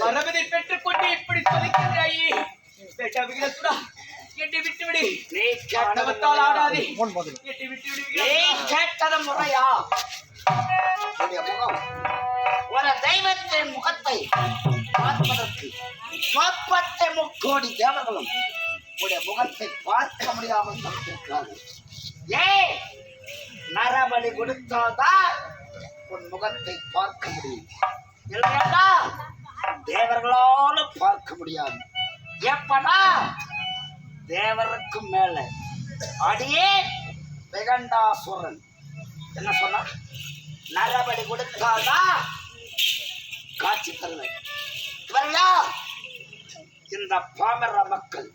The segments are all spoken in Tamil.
வரவதை பெற்றுக்கொண்டு இப்படி சொல்லிக்கின்றாயே பேட்டா விகிதத்துடா என்னை விட்டு விடு நீ ஆணவத்தால் ஆடாதே. என்னை விட்டு விடு நீ. கேட்டது முறையா? ஒரு தெய்வத்தின் முகத்தை பார்ப்பதற்கு முப்பத்தி முக்கோடி தேவர்களும் உடைய முகத்தை பார்க்க முடியாமல் தப்பிருக்கிறார்கள் ஏய் நரபலி கொடுத்தால்தான் உன் முகத்தை பார்க்க முடியும். இல்லையா? தேவர்களால பார்க்க முடியாது. எப்படா? தேவருக்கும் மேல. அடியே வெகண்டாசுரன் என்ன சொன்னா? நரபடி கொடுத்தால்தான் காட்சி தருவேன். இவர்களா? இந்த பாமர மக்கள்.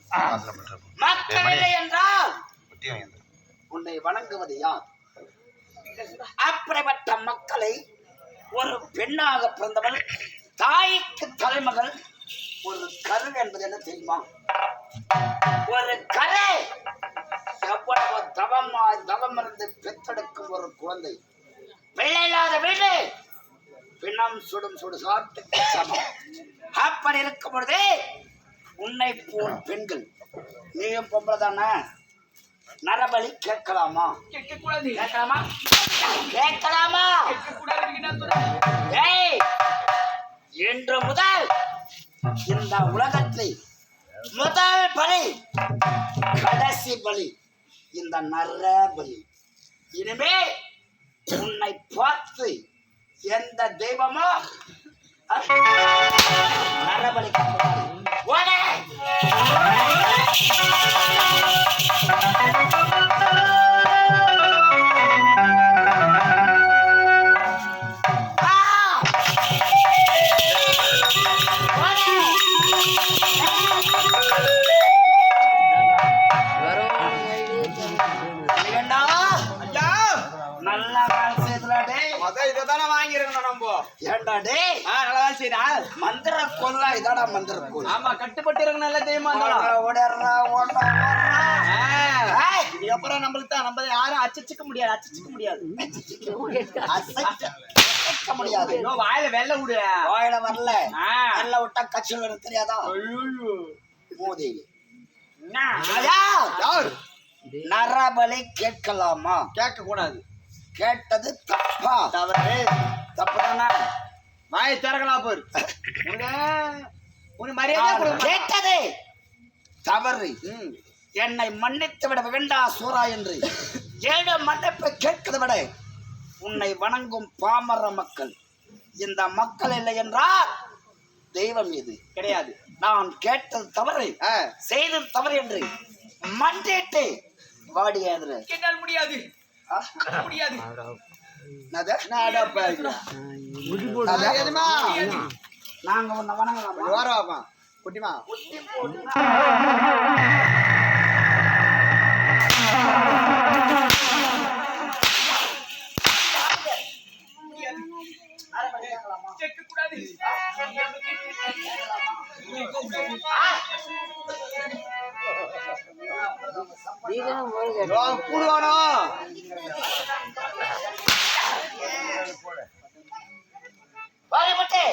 மக்கள் இல்லை என்றால் உன்னை வணங்குவது யார்? அப்படிப்பட்ட மக்களை ஒரு பெண்ணாக பிறந்தவன் தாய்க்கு தலைமகள் ஒரு கரு என்பது என்ன தெரியுமா? ஒரு கரு. எவ்வளவு தவமா தவம் இருந்து பெற்றெடுக்கும் ஒரு குழந்தை. பிள்ளை இல்லாத வீடு. பிணம் சுடும் சுடு சாட்டுக்கு சமம். அப்படி இருக்கும் பொழுது உன்னை போல் பெண்கள் நீயும் பொம்பளை தானே? நரபலி கேட்கலாமா? கேட்கலாமா? கேட்கலாமா. ஏய் இன்று முதல் இந்த உலகத்தில் முதல் பலி கடைசி பலி இந்த நர பலி. இனிமே உன்னை பார்த்து எந்த தெய்வமோ நரபலி ஓட இதைத்தானே வாங்கியிருக்கணும் நம்ம. ஏண்டா டேய்? ஆ நல்லா செய்தா மந்திர கொல்லா இதடா மந்திர கொல் ஆமா கட்டுப்பட்டு இருக்கு நல்ல தெரியுமா. ஓடறா ஓடறா இதுக்கப்புறம் நம்மளுக்கு தான் நம்ம யாரும் அச்சச்சிக்க முடியாது அச்சச்சிக்க முடியாது. அசைக்க முடியாது. ஐயோ வாயில வெள்ளை விடு. வாயில வரல. வரல விட்டா கட்சியில் வரும் தெரியாதா. மோதி. யார்? நரபலி கேட்கலாமா? கேட்க கூடாது கேட்டது தப்பா. தவறு. தப்புதானா? வாயை திறக்கலாம் பாரு. உனக்கு உனக்கு மரியாதை கேட்டது. தவறு. ம். என்னை மன்னித்து விட வேண்டா சூரா என்று. ஏழு மன்னிப்பை கேட்கிறத விட உன்னை வணங்கும் பாமர மக்கள். இந்த மக்கள் இல்லை என்றால் தெய்வம் இது. கிடையாது. நான் கேட்டது தவறு. ஆ. செய்தது தவறு என்று மன்றிட்டு வாடி ஏதுரு என்னால் முடியாது. முடியாது. நாங்க உன்னை வணங்கலாமா? ஓரமா குட்டிமா. கேட்க கூடாது வாரிப்பட்டு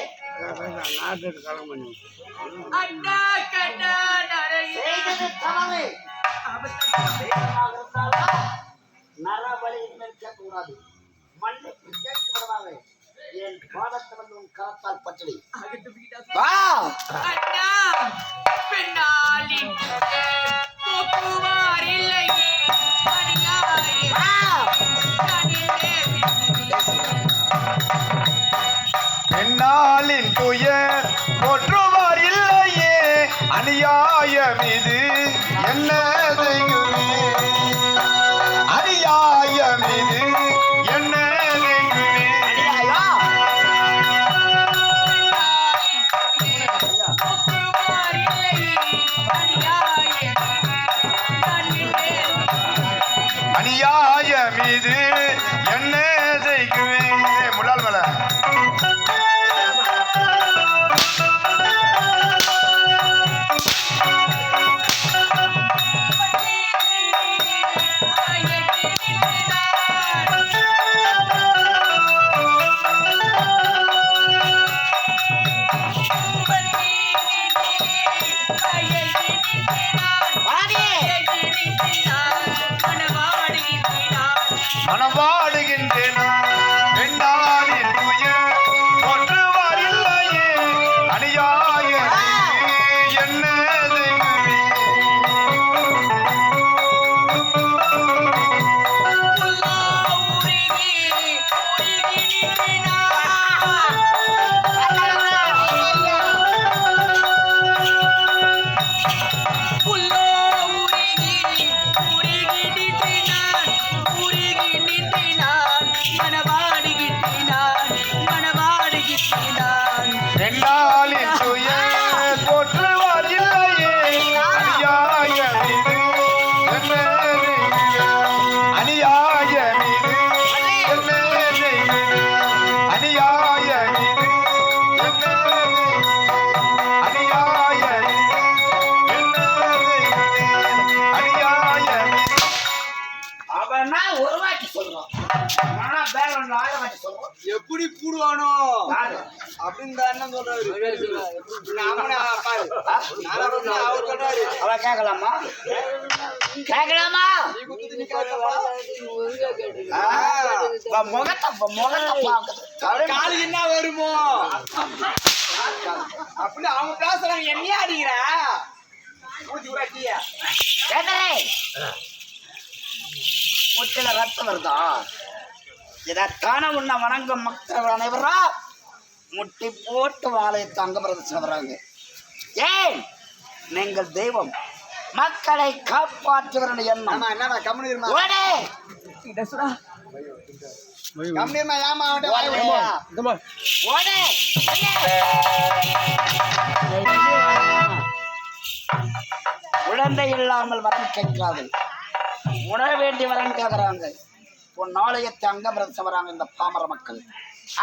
அண்ணா கண்ணா நரபலி இனிமேல் கேட்கக்கூடாது. மன்னிப்பு கேட்கப்படுவாங்க என் பாதத்தை வந்து உன் கரத்தால் வா. அண்ணா அநியாயம் இது என்ன யாரு? அப்படின்னு தான் என்ன சொல்றாரு. அவர் அவ கேட்கலாமா? கேட்கலாமா? முகத்தை முகத்தை காலுக்கு என்ன வருமோ? அப்படின்னு அவங்க பேசுறாங்க. என்னையா அடிக்கிற? முட்டில ரத்தம் வருதா? இதைத்தானே உன்னை வணங்கும் மக்கள் அனைவரா? முட்டி போட்டு வாழையத்தை அங்க பிரதட்சணம் வராங்க ஏன் நீங்கள் தெய்வம். மக்களை காப்பாற்றுவரன் எண்ணம் ஆமா என்னடா கம்முனு இருமா ஓடே கம்முனு இருமா ஏமா ஓடே! குழந்தை இல்லாமல் வரம் கேட்காது. உணர வேண்டி வரம் கேட்கிறாங்க. உன் நாளையத்தை அங்கபிரதம் வராங்க இந்த பாமர மக்கள்.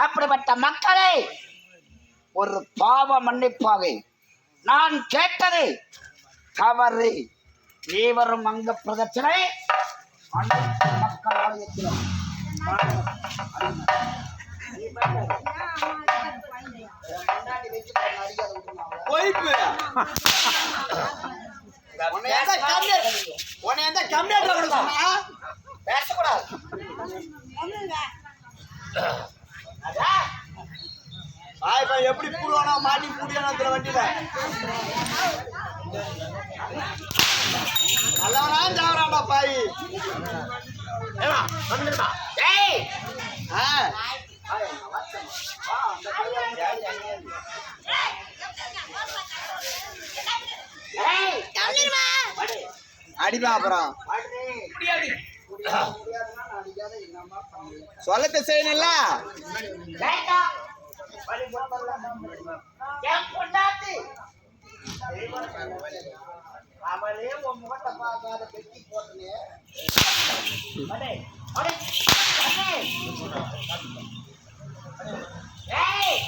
அப்படிப்பட்ட மக்களை ஒரு பாவ மன்னிப்பாக நான் கேட்டது தவறு. நீ வரும் அங்க பிரதட்சணை அனைத்து மக்கள் ஆலயத்திலும் உன்னை எந்த பேசக்கூடாது. பாய் எப்படி கூடுவானோ மாட்டி கூடியானோ அந்த வண்டியில. நல்லவனா ஜாவராண்டா பாய் ஏய்! ஆ. ஏய்! அடிப்பா அப்புறம். முடியாது. சொல்லத்தை செய்யணும்ல வேண்டாம் அவளே உன் முகத்தை பார்க்காத பெட்டி போட்டனே அடே, அடே, அடே. ஏய்,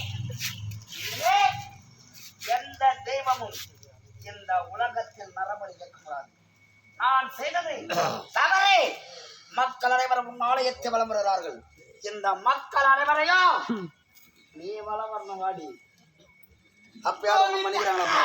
ஏய், எந்த தெய்வமும் இந்த உலகத்தில் நரபலி கேட்கக்கூடாது நான் செய்தது தவறு மக்கள் அனைவரும் உன் ஆலயத்தை வலம் வருகிறார்கள் இந்த மக்கள் அனைவரையும் நீ வளம் வரணும் வாடி அப்பயாவது ஒண்ணு பண்ணிக்கிறாங்களா